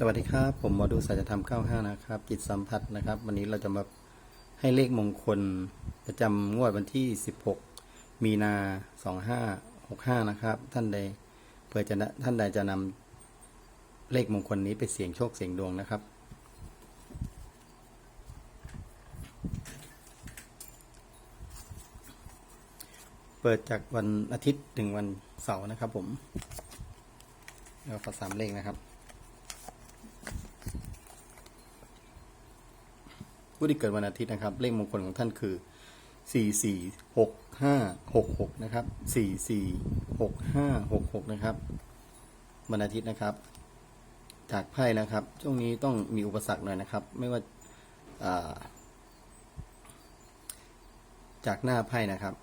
สวัสดีครับ ผมหมอดูสัจธรรม 95 นะครับ จิตสัมผัสนะครับ วันนี้เราจะมาให้เลขมงคลประจำงวดวันที่ 16 มีนา 2565 นะครับ ท่านใดเพื่อจะท่านใดจะนำเลขมงคลนี้ไปเสี่ยงโชคเสี่ยงดวงนะครับ เปิดจากวันอาทิตย์ถึงวันเสาร์นะครับผมแล้วก็สามเลขนะครับ ผู้ที่เกิดวันอาทิตย์นะครับ เลขมงคลของท่านคือ 4 4 6 5 6 6 นะครับ 4 4 6 5 6 6 นะครับ วันอาทิตย์นะครับ จากไพ่นะครับ ช่วงนี้ต้องมีอุปสรรคหน่อยนะครับ ไม่ว่าาจากหน้าไพ่นะครับ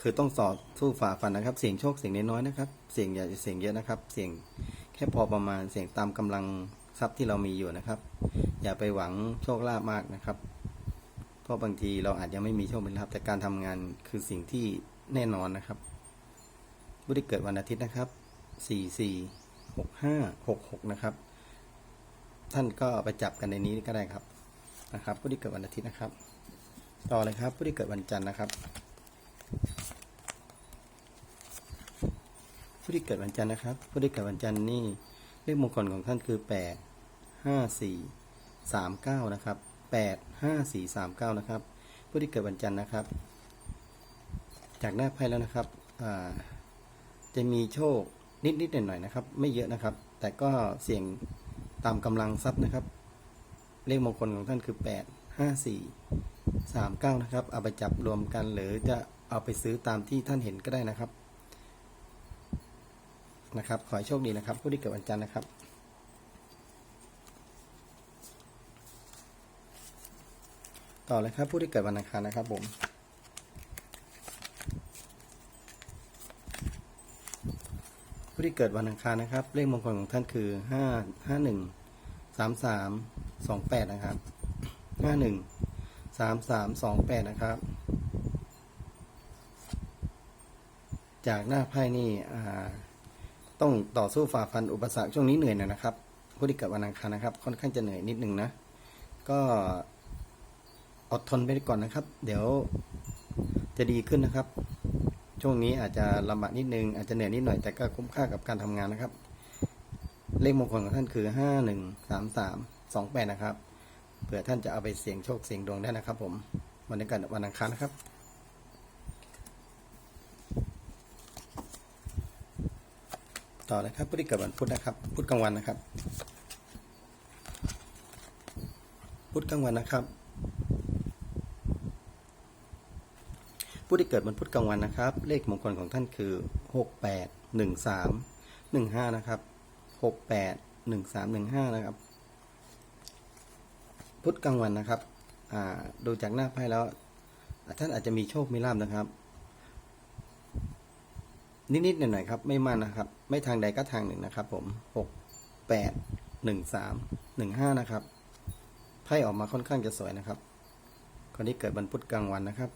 คือต้องสอบสู้ฝ่าฟันนะครับ เสี่ยงโชคเสี่ยงน้อยๆนะครับ เสี่ยงอย่าเสี่ยงเยอะนะครับ เสี่ยงแค่พอประมาณ เสี่ยงตามกำลังทรัพย์ที่เรามีอยู่นะครับ อย่าไปหวังโชคลาภมากนะครับ เพราะบางทีเราอาจยังไม่มีโชคเป็นลาภแต่การทำงานคือสิ่งที่แน่นอนนะครับผู้ที่เกิดวันอาทิตย์นะครับสี่สี่หกห้าหกหกนะครับ ท่านก็ไปจับกันในนี้ก็ได้ครับนะครับ ผู้ที่เกิดวันอาทิตย์นะครับ ต่อเลยครับ ผู้ที่เกิดวันจันทร์นะครับ ผู้ที่เกิดวันจันทร์นะครับ ผู้ที่เกิดวันจันทร์นี่เลขมงคลของท่านคือแปดห้าสี่สามเก้านะครับ แปดห้าสี่สามเก้านะครับ ผู้ที่เกิดวันจันทร์นะครับ จากหน้าไพ่แล้วนะครับจะมีโชคนิดๆหน่อยๆนะครับ ไม่เยอะนะครับ แต่ก็เสี่ยงตามกำลังทรัพย์นะครับ เลขมงคลของท่านคือแปดห้าสี่สามเก้านะครับ เอาไปจับรวมกันหรือจะเอาไปซื้อตามที่ท่านเห็นก็ได้นะครับนะครับ ขอให้โชคดีนะครับ ผู้ที่เกิดวันจันทร์นะครับ ต่อเลยครับผู้ที่เกิดวันอังคารนะครับผมผู้ที่เกิดวันอังคารนะครับ เลขมงคลของท่านคือห้าห้าหนึ่งสามสามสองแปดนะครับห้าหนึ่งสามสามสองแปดนะครับ จากหน้าไพ่นี่ต้องต่อสู้ฝ่าฟันอุปสรรคช่วงนี้เหนื่อยหน่อยนะครับผู้ที่เกิดวันอังคารนะครับ ค่อนข้างจะเหนื่อยนิดนึงนะ ก็ อดทนไปก่อนนะครับ เดี๋ยวจะดีขึ้นนะครับ ช่วงนี้อาจจะลำบากนิดนึง อาจจะเหนื่อยนิดหน่อยแต่ก็คุ้มค่ากับการทำงานนะครับ เลขมงคลของท่านคือห้าหนึ่งสามสามสองแปดนะครับเผื่อท่านจะเอาไปเสี่ยงโชคเสี่ยงดวงได้นะครับ ผมวันนี้กันวันอังคารนะครับต่อเลยครับผู้ที่เกิดวันพุธนะครับพุธกลางวันนะครับ พุธกลางวันนะครับ ผู้ที่เกิดวันพุธกลางวันนะครับ เลขมงคลของท่านคือหกแปดหนึ่งสามหนึ่งห้านะครับหกแปดหนึ่งสามหนึ่งห้านะครับ พุธกลางวันนะครับดูจากหน้าไพ่แล้ว ท่านอาจจะมีโชคมีลาบนะครับ นิดๆหน่อยๆครับ ไม่มากนะครับ ไม่ทางใดก็ทางหนึ่งนะครับ ผมหกแปดหนึ่งสามหนึ่งห้านะครับไพ่ออกมาค่อนข้างจะสวยนะครับคนที่เกิดวันพุธกลางวันนะครับ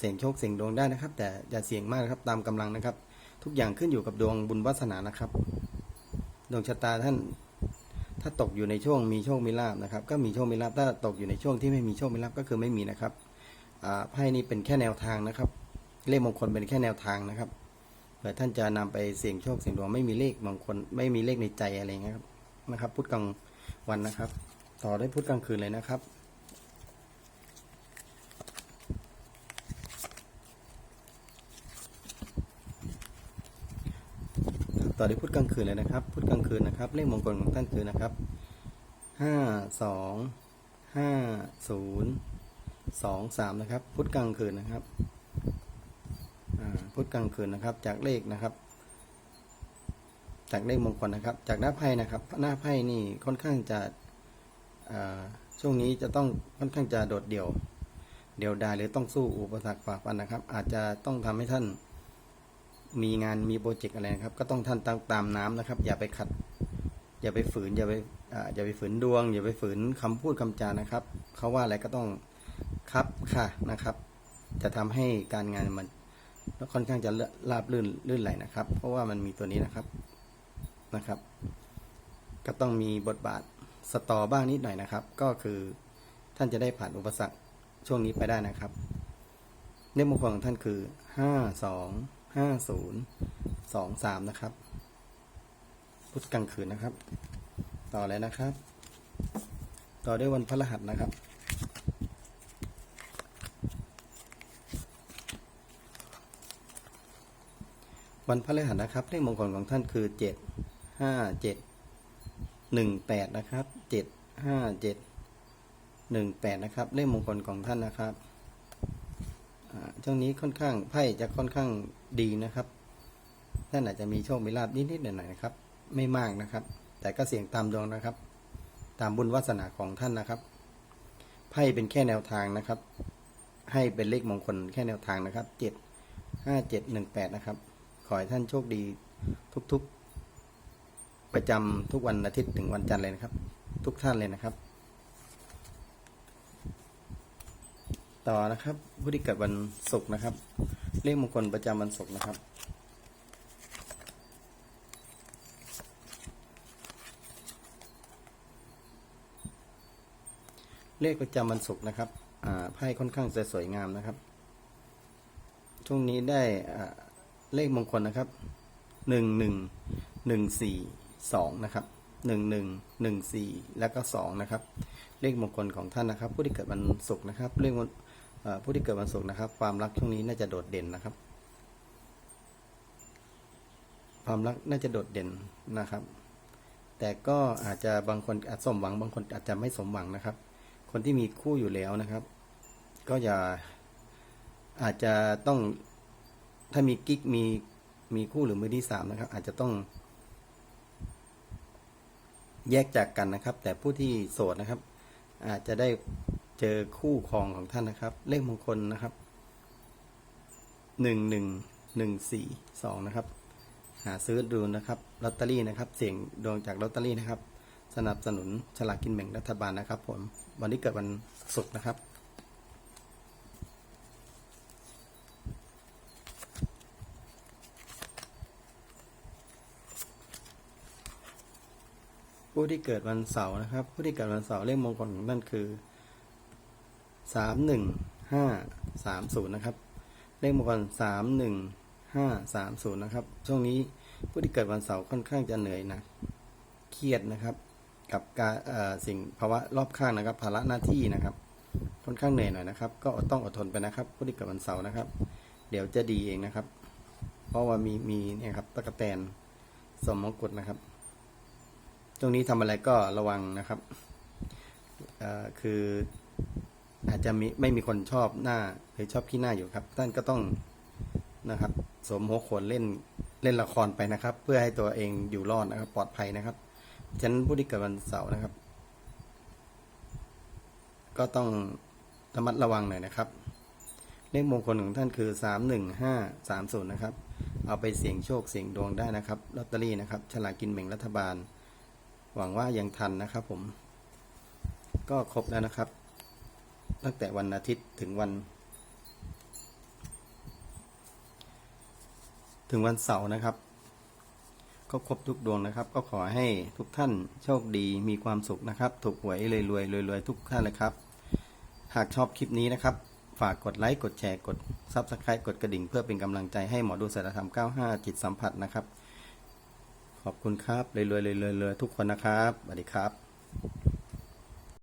เสี่ยงโชคเสี่ยงดวงได้นะครับ แต่อย่าเสี่ยงมากนะครับตามกำลังนะครับ ทุกอย่างขึ้นอยู่กับดวงบุญวาสนานะครับ ดวงชะตาท่าน ถ้าตกอยู่ในช่วงมีโชคมีลาบนะครับ ก็มีโชคมีลาบถ้าตกอยู่ในช่วงที่ไม่มีโชคมีลาบก็คือไม่มีนะครับอ่าไพ่นี้เป็นแค่แนวทางนะครับ เลขมงคลเป็นแค่แนวทางนะครับเผื่อท่านจะนำไปเสี่ยงโชคเสี่ยงดวงไม่มีเลขบางคนไม่มีเลขในใจอะไรเงี้ยครับนะครับพุธกลางวันนะครับ ต่อได้พุธกลางคืนเลยนะครับ ต่อด้วยพุธกลางคืนเลยนะครับ พุธกลางคืนนะครับ เลขมงคลของท่านคือนะครับห้าสองห้าศูนย์สองสามนะครับ พุธกลางคืนนะครับพุธกลางคืนนะครับ จากเลขนะครับ จากเลขมงคลนะครับ จากหน้าไพ่นะครับ หน้าไพ่นี่ค่อนข้างจะอ่าช่วงนี้จะต้องค่อนข้างจะโดดเดี่ยว เดี่ยวดายหรือต้องสู้อุปสรรคฝ่าฟันนะครับ อาจจะต้องทำให้ท่าน มีงานมีโปรเจกต์อะไรนะครับ ก็ต้องท่านตามตามน้ำนะครับ อย่าไปขัด อย่าไปฝืนอย่าไปอาอย่าไปฝืนดวง อย่าไปฝืนคำพูดคำจานะครับเขาว่าอะไรก็ต้องครับค่ะนะครับ จะทำให้การงานมันค่อนข้างจะราบลื่นลื่นไหลนะครับ เพราะว่ามันมีตัวนี้นะครับนะครับ ก็ต้องมีบทบาทสตอบ้างนิดหน่อยนะครับ ก็คือท่านจะได้ผ่านอุปสรรคช่วงนี้ไปได้นะครับเลขมงคลของท่านคือห้าสอง ห้าศูนย์สองสามนะครับ พุธกลางคืนนะครับ ต่อเลยนะครับ ต่อด้วยวันพฤหัสนะครับวันพฤหัสนะครับเลขมงคลของท่านคือเจ็ดห้าเจ็ดหนึ่งแปดนะครับเจ็ดห้าเจ็ดหนึ่งแปดนะครับเลขมงคลของท่านนะครับ ช่วงนี้ค่อนข้างไพ่จะค่อนข้างดีนะครับท่านอาจจะมีโชคมีลาบนิดๆหน่อยๆนะครับ ไม่มากนะครับ แต่ก็เสี่ยงตามดวงนะครับ ตามบุญวาสนาของท่านนะครับไพ่เป็นแค่แนวทางนะครับ ให้เป็นเลขมงคลแค่แนวทางนะครับเจ็ดห้าเจ็ดหนึ่งแปดนะครับ ขอให้ท่านโชคดีทุกๆ ประจำทุกวันอาทิตย์ถึงวันจันทร์เลยนะครับ ทุกท่านเลยนะครับ ต่อนะครับผู้ที่เกิดวันศุกร์นะครับ เลขมงคลประจำวันศุกร์นะครับ เลขประจำวันศุกร์นะครับไพ่ค่อนข้างจะสวยงามนะครับ ช่วงนี้ได้เลขมงคลนะครับหนึ่งหนึ่งหนึ่งสี่สองนะครับหนึ่งหนึ่งหนึ่งสี่แล้วก็สองนะครับ เลขมงคลของท่านนะครับ ผู้ที่เกิดวันศุกร์นะครับเลข ผู้ที่เกิดวันศุกร์นะครับ ความรักช่วงนี้น่าจะโดดเด่นนะครับ ความรักน่าจะโดดเด่นนะครับ แต่ก็อาจจะบางคนอาจสมหวัง บางคนอาจจะไม่สมหวังนะครับ คนที่มีคู่อยู่แล้วนะครับ ก็อย่าอาจจะต้องถ้ามีกิ๊กมีมีคู่หรือมือที่สามนะครับ อาจจะต้องแยกจากกันนะครับ แต่ผู้ที่โสดนะครับ อาจจะได้ เจอคู่ครองของท่านนะครับ เลขมงคลนะครับหนึ่งหนึ่งหนึ่งสี่สองนะครับ หาซื้อดูนะครับลอตเตอรี่นะครับ เสียงดวงจากลอตเตอรี่นะครับ สนับสนุนฉลากกินแบ่งรัฐบาลนะครับ ผมวันนี้เกิดวันศุกร์นะครับผู้ที่เกิดวันเสาร์นะครับ ผู้ที่เกิดวันเสาร์เลขมงคลของท่านคือ สามหนึ่งห้าสามศูนย์นะครับ เลขมงคลสามหนึ่งห้าสามศูนย์นะครับ ช่วงนี้ผู้ที่เกิดวันเสาร์ค่อนข้างจะเหนื่อยนะ เครียดนะครับ กับการสิ่งภาวะรอบข้างนะครับ ภาระหน้าที่นะครับ ค่อนข้างเหนื่อยหน่อยนะครับ ก็ต้องอดทนไปนะครับ ผู้ที่เกิดวันเสาร์นะครับ เดี๋ยวจะดีเองนะครับ เพราะว่ามีมีเนี่ยครับตะกแตนสมมงกุฎนะครับ ตรงนี้ทำอะไรก็ระวังนะครับคือ อาจจะมีไม่มีคนชอบหน้าหรือชอบขี้หน้าอยู่ครับ ท่านก็ต้องนะครับ สมหัวโขนเล่นเล่นละครไปนะครับ เพื่อให้ตัวเองอยู่รอดนะครับ ปลอดภัยนะครับฉะนั้นผู้ที่เกิดวันเสาร์นะครับ ก็ต้องระมัดระวังหน่อยนะครับ เลขมงคลของท่านคือสามหนึ่งห้าสามศูนย์นะครับ เอาไปเสี่ยงโชคเสี่ยงดวงได้นะครับลอตเตอรี่นะครับฉลากกินแบ่งรัฐบาล หวังว่ายังทันนะครับ ผม ก็ครบแล้วนะครับ ตั้งแต่วันอาทิตย์ถึงวัน ถึงวันเสาร์นะครับ ก็ครบทุกดวงนะครับ ก็ขอให้ทุกท่านโชคดีมีความสุขนะครับ ถูกหวยรวยรวยรวยรวยทุกท่านเลยครับ หากชอบคลิปนี้นะครับ ฝากกดไลค์กดแชร์กดซับสไครต์กดกระดิ่งเพื่อเป็นกำลังใจให้หมอดูสารธรรม 95 จิตสัมผัสนะครับ ขอบคุณครับรวยรวยรวยรวยรวยทุกคนนะครับสวัสดีครับ